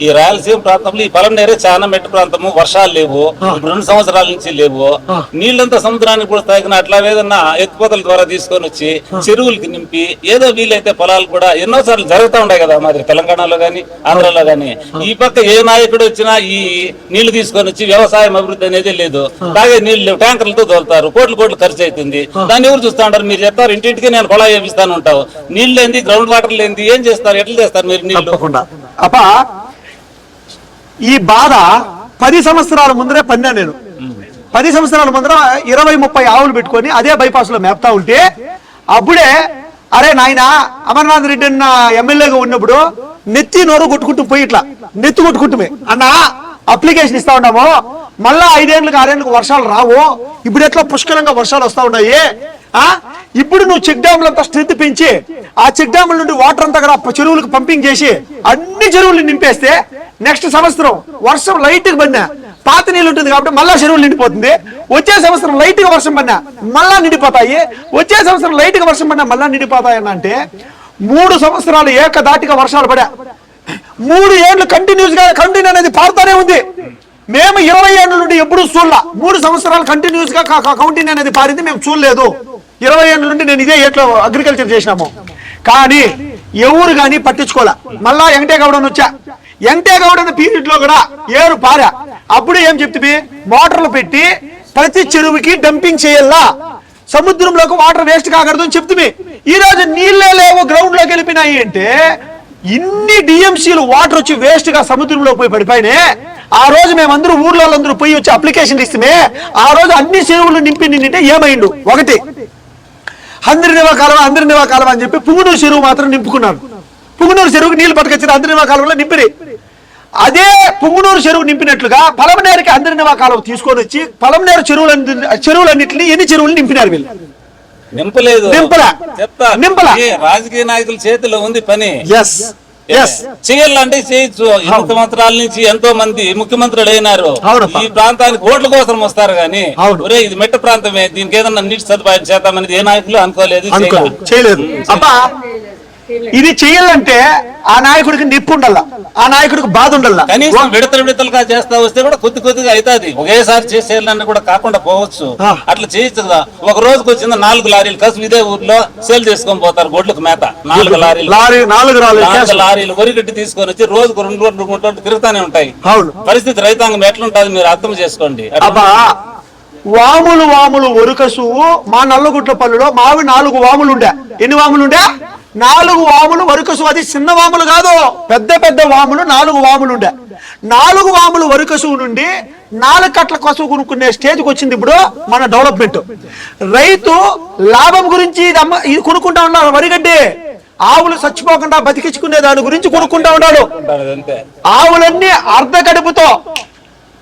ఈ రాయలసీమ ప్రాంతంలో ఈ పలమనేరే చాలా మెట్టు ప్రాంతము వర్షాలు లేవు రెండు సంవత్సరాల నుంచి లేవు. నీళ్ళంతా సముద్రానికి కూడా తాగిన అట్లా ఏదన్నా ఎత్తిపోతల ద్వారా తీసుకొని వచ్చి చెరువులకి నింపి ఏదో వీలైతే పొలాలు కూడా ఎన్నో సార్లు జరుగుతూ ఉన్నాయి కదా మరి తెలంగాణలో గాని ఆంధ్రాలో గాని. ఈ పక్క ఏ నాయకుడు వచ్చినా ఈ నీళ్ళు తీసుకొని వచ్చి వ్యవసాయం అభివృద్ధి అనేది లేదు. తాగే నీళ్ళు ట్యాంకర్లతో తోలుతారు కోట్లు కోట్లు ఖర్చు అవుతుంది దాన్ని ఎవరు చూస్తా ఉంటారు? మీరు చెప్తారు ఇంటింటికి నేను కొలా వేపిస్తాను ఉంటావు నీళ్ళు లేని గ్రౌండ్ వాటర్ లేని ఏం చేస్తారు? ఎట్లా చేస్తారు మీరు నీళ్ళు తప్పకుండా. అప్ప ఈ బాధ పది సంవత్సరాల ముందరే పన్నా నేను. పది సంవత్సరాల ముందర ఇరవై ముప్పై ఆవులు పెట్టుకొని అదే బైపాస్లో మేపుతా ఉంటే అప్పుడే అరే నాయన అమర్నాథ్ రెడ్డి అన్న ఎమ్మెల్యేగా ఉన్నప్పుడు నెత్తి నోరు కొట్టుకుంటూ పోయి ఇట్లా నెత్తి కొట్టుకుంటుమే అన్నా అప్లికేషన్ ఇస్తా ఉన్నాము. మళ్ళా ఐదేళ్ళకి ఆరేళ్ళకి వర్షాలు రావు. ఇప్పుడు ఎట్లా పుష్కలంగా వర్షాలు వస్తా ఉన్నాయి? ఆ? ఇప్పుడు నువ్వు చెక్ డ్యాములంతా స్ట్రెంత్ పెంచి ఆ చెక్ డ్యాముల నుండి వాటర్ అంతా కూడా చెరువులకు పంపింగ్ చేసి అన్ని చెరువులు నింపేస్తే నెక్స్ట్ సంవత్సరం వర్షం లైట్గా పడినా పాత నీళ్ళు ఉంటుంది కాబట్టి మళ్ళా చెరువులు నిండిపోతుంది. వచ్చే సంవత్సరం లైట్గా వర్షం పడినా మళ్ళా నిండిపోతాయి. వచ్చే సంవత్సరం లైట్గా వర్షం పడినా మళ్ళా నిండిపోతాయి అంటే మూడు సంవత్సరాలు ఏకదాటిగా వర్షాలు పడా మూడు ఏళ్ళు కంటిన్యూస్గా కంటిన్యూ అనేది పారుతానే ఉంది. మేము ఇరవై ఏళ్ళ నుండి ఎప్పుడు చూడలా. మూడు సంవత్సరాలు కంటిన్యూస్గా కౌంటింగ్ అనేది పారింది మేము చూడలేదు. ఇరవై ఏళ్ళ నుండి నేను ఇదే ఏట్లో అగ్రికల్చర్ చేసినాము. కానీ ఎవరు కానీ పట్టించుకోలే. మళ్ళా వెంకటేగౌడని వచ్చా. వెంకటేగౌడని పీరియడ్లో కూడా ఏరు పారా. అప్పుడు ఏం చెప్తుంది మోటార్లు పెట్టి ప్రతి చెరువుకి డంపింగ్ చేయాలా? సముద్రంలోకి వాటర్ వేస్ట్ కాకూడదు అని చెప్తుంది ఈ రోజు నీళ్ళే లేవు గ్రౌండ్లోకి వెళ్ళిపోయినాయి అంటే ఇన్ని డిఎంసీలు వాటర్ వచ్చి వేస్ట్గా సముద్రంలో పోయి పడిపోయినే ఆ రోజు మేమందరూ ఊర్లో అందరూ పోయి వచ్చి అప్లికేషన్ ఇస్తే ఆ రోజు అన్ని చెరువులు నింపి నిండింటే ఏమైండు? ఒకటి. అందరి నివా కాలువ అందరి కాలువ అని చెప్పి పుంగునూరు చెరువు మాత్రం నింపుకున్నారు. పుంగునూరు చెరువుకి నీళ్ళు పట్టుకొచ్చిన అందరి నివా కాలువలో నింపిరి. అదే పుంగునూరు చెరువు నింపినట్లుగా పలమనేరుకి అందరి నివా కాలువ తీసుకొని వచ్చి పలమనేరు చెరువులు చెరువులన్నింటినీ ఎన్ని చెరువులు నింపినారు వీళ్ళు? నింపలేదు. నింపలా. చెప్తా నింపలా. ఏ రాజకీయ నాయకుల చేతిలో ఉంది పని. ఎస్ చేయాలంటే చేయొచ్చు. ఎన్ని సంవత్సరాల నుంచి ఎంతో మంది ముఖ్యమంత్రులు అయినారు. ఈ ప్రాంతానికి ఓట్ల కోసం వస్తారు గానీ. ఒరే ఇది మెట్ట ప్రాంతమే. దీనికి ఏదన్నా నీటి సదుపాయం చేద్దామనేది ఏ నాయకులు అనుకోలేదు అనుకో చేయలేదు. ఇది చేయాలంటే ఆ నాయకుడికి నిప్పు ఉండాల? ఆ నాయకుడికి బాధ ఉండాల? కనీసం విడతలు విడతలుగా చేస్తా వస్తే కూడా కొద్ది కొద్దిగా అవుతాది. ఒకేసారి చేసేయాలని కూడా కాకుండా పోవచ్చు. అట్లా చేయొచ్చు కదా ఒక రోజుకి వచ్చింద నాలుగు లారీలు. కసు ఇదే ఊర్లో సేల్ చేసుకొని పోతారు గొడ్లకు మేత. నాలుగు లారీలు. లారీ నాలుగు లారీలు వరిగడ్డి తీసుకొని వచ్చి రోజుకు రెండు రెండు మూడు రోజులు తిరుగుతానే ఉంటాయి. పరిస్థితి రైతాంగం ఎట్లుంటది మీరు అర్థం చేసుకోండి. వాములు వాములు ఒరుకసు మా నల్లగుట్ల పల్లులో మావి నాలుగు వాములు ఉండే. ఎన్ని వాములు ఉండే? నాలుగు వాములు వరుకసు అది చిన్న వాములు కాదు. పెద్ద పెద్ద వాములు నాలుగు వాములు ఉండే. నాలుగు వాములు వరుకసు నుండి నాలుగు కట్ల కసువు కొనుక్కునే స్టేజ్కి వచ్చింది ఇప్పుడు మన డెవలప్మెంట్. రైతు లాభం గురించి ఇది అమ్మ ఇది కొనుక్కుంటా ఉన్నాడు వరిగడ్డి. ఆవులు చచ్చిపోకుండా బతికించుకునే దాని గురించి కొనుక్కుంటా ఉన్నాడు. ఆవులన్నీ అర్ధ కడుపుతో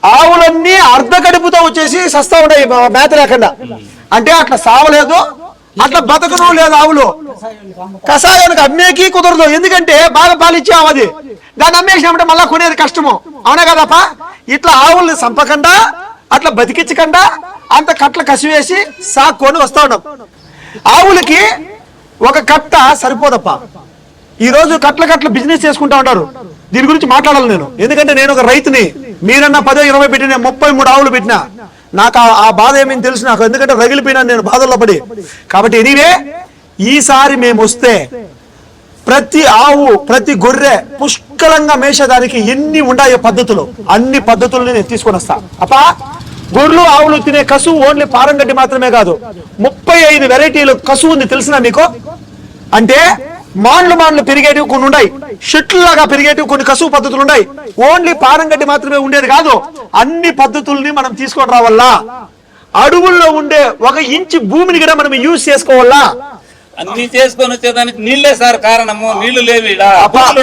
ఆవులన్నీ అర్ధ కడుపుతో వచ్చేసి సస్తా ఉన్నాయి మేత లేకుండా. అంటే అట్లా సావలేదు. అట్లా బతకను లేదు ఆవులు? కషాయానికి అమ్మేకి కుదరదు. ఎందుకంటే బాగా పాలిచ్చే ఆవు అది. దాన్ని అమ్మేసినామంటే మళ్ళా కొనేది కష్టము. అవునా కదప్ప? ఇట్లా ఆవుల్ని చంపకుండా అట్లా బతికించకుండా అంత కట్ల కసివేసి సాక్కొని వస్తా ఉన్నాం. ఆవులకి ఒక కట్ట సరిపోదప్ప. ఈ రోజు కట్ల కట్ల బిజినెస్ చేసుకుంటా ఉంటారు దీని గురించి మాట్లాడాలి నేను. ఎందుకంటే నేను ఒక రైతుని. మీరన్నా పదో ఇరవై పెట్టిన ముప్పై మూడు ఆవులు పెట్టినా. నాకు ఆ- బాధ ఏమీ తెలుసు? నాకు ఎందుకంటే రగిలిపోయినా నేను బాధల్లో పడి. కాబట్టి ఎనీవే ఈసారి మేము వస్తే ప్రతి ఆవు ప్రతి గొర్రె పుష్కలంగా మేసేదానికి ఎన్ని ఉన్నాయో పద్ధతులు అన్ని పద్ధతులను నేను తీసుకొని వస్తా. అప్పా గొర్రెలు ఆవులు తినే కసువు ఓన్లీ పారంగడ్డి మాత్రమే కాదు. ముప్పై ఐదు వెరైటీలు కసువు ఉంది తెలిసిన మీకు? అంటే మాండ్లు మాండ్లు పెరిగేటివి కొన్ని ఉన్నాయి షెట్లు లాగా పెరిగేటివి కొన్ని కసువు పద్ధతులు ఉన్నాయి ఓన్లీ పారంగడ్డి మాత్రమే ఉండేది కాదు అన్ని పద్ధతుల్ని మనం తీసుకొని రావాలా? అడవుల్లో ఉండే ఒక ఇంచు భూమిని కూడా మనం యూజ్ చేసుకోవాలా? అన్ని చేసుకొని వచ్చేదానికి నీళ్ళే సార్ కారణము. నీళ్ళు లేవు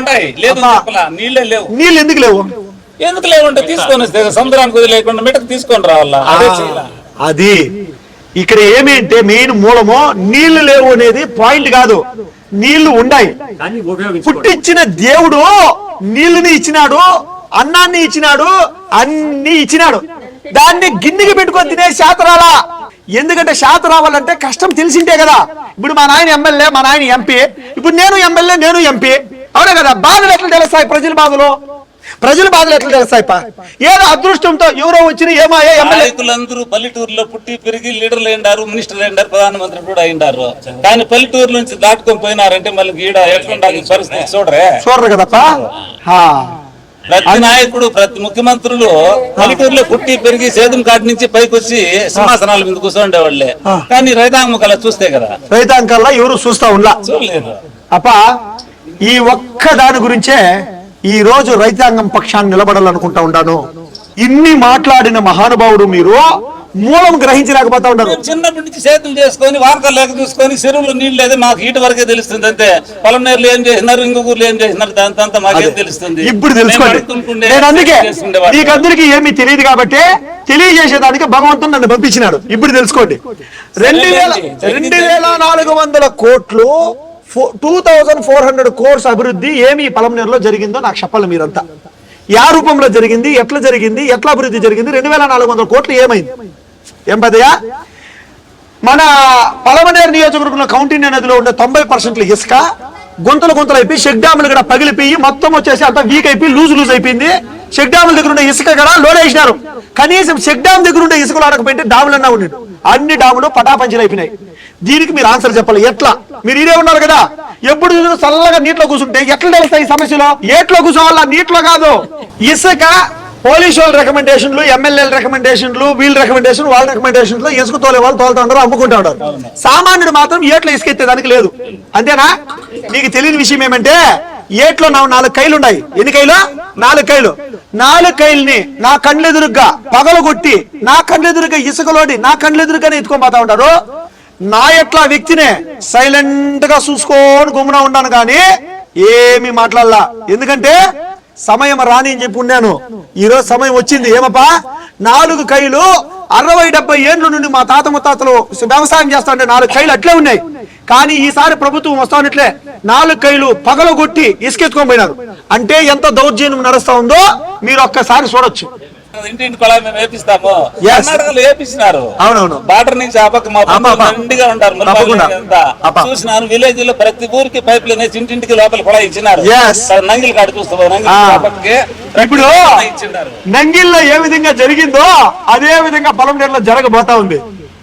ఉంటాయి. లేదు నీళ్ళే లేవు. నీళ్ళు ఎందుకు లేవు? ఎందుకు లేవుంటే తీసుకొని వస్తే సముద్రానికి వదిలేకుండా మిటకు తీసుకొని రావాలా? అది ఇక్కడ ఏమి అంటే మెయిన్ మూలము నీళ్ళు లేవు అనేది పాయింట్ కాదు. నీళ్ళు ఉన్నాయి పుట్టించిన దేవుడు నీళ్ళని ఇచ్చినాడు అన్నాన్ని ఇచ్చినాడు అన్ని ఇచ్చినాడు. దాన్ని గిన్నెకి పెట్టుకొని తినే శాత రాలా ఎందుకంటే శాత రావాలంటే కష్టం తెలిసింటే కదా. ఇప్పుడు మా నాయన ఎమ్మెల్యే మా నాయన ఎంపీ. ఇప్పుడు నేను ఎమ్మెల్యే నేను ఎంపీ. అవునా కదా? బాధలు ఎట్లా తెలుస్తాయి ప్రజల బాధలు? ప్రజల బాధలు ఎట్లా తెలుస్తాయి ఏదో అదృష్టంతో ఎవరో వచ్చిన ఏమాయో ఎమ్మెల్యే? నాయకులందరూ పల్లెటూరులో పుట్టి పెరిగి లీడర్లు అయిండారు మినిస్టర్లు అయిండారు ప్రధానమంత్రి కూడా అయిండారు. కానీ పల్లెటూరు నుంచి దాటుకొని పోయినారంటే మళ్ళీ ఈడ పరిస్థితి చూడరే? చూడరు కదప్పా. ప్రతి నాయకుడు ప్రతి ముఖ్యమంత్రులు పల్లెటూరులో పుట్టి పెరిగి సేదం కాటి నుంచి పైకి వచ్చి సింహాసనాల మీద కూర్చోండేవాళ్ళే. కానీ రైతాంగం చూస్తే కదా. రైతాంకాల్లో ఎవరు చూస్తా ఉండా చూడలేదు. అప్ప ఈ ఒక్క దాని గురించే ఈ రోజు రైతాంగం పక్షాన్ని నిలబడాలనుకుంటా ఉన్నాను. ఇన్ని మాట్లాడిన మహానుభావుడు మీరు మూలం గ్రహించలేకపోతా ఉన్నారు. మేము చిన్నప్పటి నుంచి సేతులు చేసుకొని వార్తలు లేక చూసుకొని చెరువులు నీళ్ళు లేదు మాకు ఇటు వరకే తెలుస్తుంది అంతే. పొలం నేర్లు ఏం చేసినారు ఇంకొక ఊర్లో ఏం చేసినారు దాంతో మాకేం తెలుస్తుంది? ఇప్పుడు తెలుసుకోండి. నేను అందుకే. నీకందరికీ ఏమీ తెలియదు కాబట్టి తెలియజేసేదానికి భగవంతుడు నన్ను పంపించినాడు. ఇప్పుడు తెలుసుకోండి. రెండు వేల రెండు వేల నాలుగు వందల కోట్లు two thousand four hundred crores అభివృద్ధి ఏమి పలంనేరులో జరిగిందో నాకు చెప్పాలి మీరంతా. యా రూపంలో జరిగింది ఎట్లా జరిగింది ఎట్లా అభివృద్ధి జరిగింది రెండు వేల నాలుగు వందల కోట్లు ఏమైంది? ఏం పెద్దయా మన పలమనేరు నియోజకవర్గంలో కౌంటీ నదిలో ఉండే తొంభై పర్సెంట్లు ఇసుక గుంతలు గుంతలు అయిపోయి షెక్ డ్యాములు కూడా పగిలిపోయి మొత్తం వచ్చేసి అంతా వీక్ అయిపోయి లూజ్ లూజ్ అయిపోయింది. షెక్ డ్యాముల దగ్గర ఉండే ఇసుక కూడా లోడ్ వేసినారు. కనీసం షెక్ డ్యామ్ దగ్గర ఉండే ఇసుకలు ఆడకపోయింటే డాములన్నా ఉండి. అన్ని డాములు పటాపంచలు అయిపోయినాయి. దీనికి మీరు ఆన్సర్ చెప్పాలి. ఎట్లా? మీరు ఇదే ఉన్నారు కదా? ఎప్పుడు చూసినా చల్లగా నీటిలో కూర్చుంటే ఎట్లా తెలుస్తాయి సమస్యలో? ఏట్లో కూర్చోవాలా? నీటిలో కాదు. ఇసుక పోలీసు వాళ్ళ రికమెండేషన్లు ఎమ్మెల్యేల రికమెండేషన్లు వీళ్ళ రికమెండేషన్ వాళ్ళ రికమెండేషన్లు ఇసుక తోలే వాళ్ళు తోలుతా ఉంటారు అమ్ముకుంటా ఉంటారు సామాన్యుడు మాత్రం ఏట్లో ఇసుక ఎత్తేదానికి లేదు. అంతేనా? నీకు తెలియని విషయం ఏమంటే ఏట్లో నా నాలుగు కైలు ఉన్నాయి. ఎన్ని కైలు? నాలుగు కైలు. నాలుగు కైల్ని నా కండ్లెదురుగ్గా పగలగొట్టి నా కండ్లెదురుగా ఇసుకలోడి నా కండ్లెదురుగానే ఎత్తుకొని పోతా ఉంటారు. నా ఎట్లా వ్యక్తినే సైలెంట్గా చూసుకొని గుమ్మున ఉన్నాను కానీ ఏమి మాట్లాడలా. ఎందుకంటే సమయం రాని అని చెప్పి ఉన్నాను. ఈరోజు సమయం వచ్చింది. ఏమప్పా? నాలుగు కైలు అరవై డెబ్బై ఏండ్ల నుండి మా తాత ముత్తాతలు వ్యవసాయం చేస్తాంటే నాలుగు కైలు అట్లే ఉన్నాయి. కానీ ఈసారి ప్రభుత్వం వస్తానట్లే నాలుగు కైలు పగలగొట్టి ఇసుకెత్తుకొని పోయినారు. అంటే ఎంత దౌర్జన్యం నడుస్తా ఉందో మీరు ఒక్కసారి చూడొచ్చు. ఇంటింటి కొలా మేము వేపిస్తాము. కర్ణాటకలో వేపిస్తున్నారు అవునవును. బార్డర్ నుంచి ఆ పక్క మా ఉంటారు. చూసినాను విలేజ్లో ప్రతి ఊరికి పైప్ లైన్ వేసి ఇంటింటికి లోపల కూడా ఇచ్చినారు. నంగిల్ కాడ చూస్తావు నంగిల్ ఇప్పుడు నంగిల్లో ఏ విధంగా జరిగిందో అదే విధంగా పొలం జరగబోతా ఉంది.